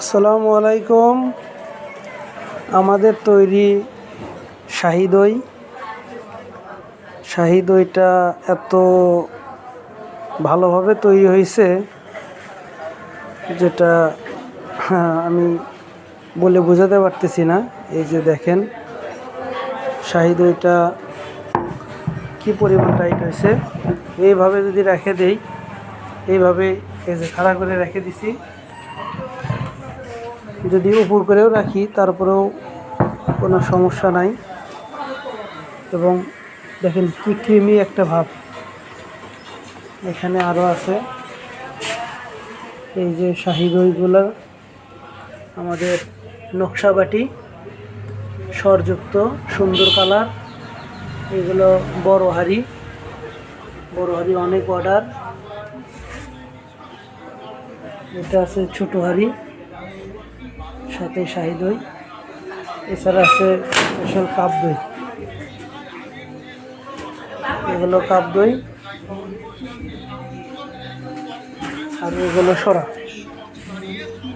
আসসালামু আলাইকুম। আমাদের তৈরি শাহি দই। শাহি দইটা এত ভালোভাবে তৈরি হয়েছে যেটা আমি বলে বোঝাতে পারতেছি না। এই যে দেখেন, শাহি দইটা কী পরিমাণ টাইট হয়েছে। এইভাবে যদি রেখে দেই, এইভাবে এই যে খাড়া করে রেখে দিছি। যদি উপর করেও রাখি, তারপরেও কোনো সমস্যা নাই। এবং দেখেন কি ক্রিমি একটা ভাব। এখানে আরও আছে। এই যে শাহি দইগুলো আমাদের নকশাবাটি স্বরযুক্ত, সুন্দর কালার। এগুলো বড় হাড়ি। বড় হাড়ি অনেক অর্ডার এটা আছে ছোটো হাড়ি। সাথে শাহি দই এছাড়া আছে স্পেশাল কাপ দই। এগুলো কাপ দই আর এগুলো সরা।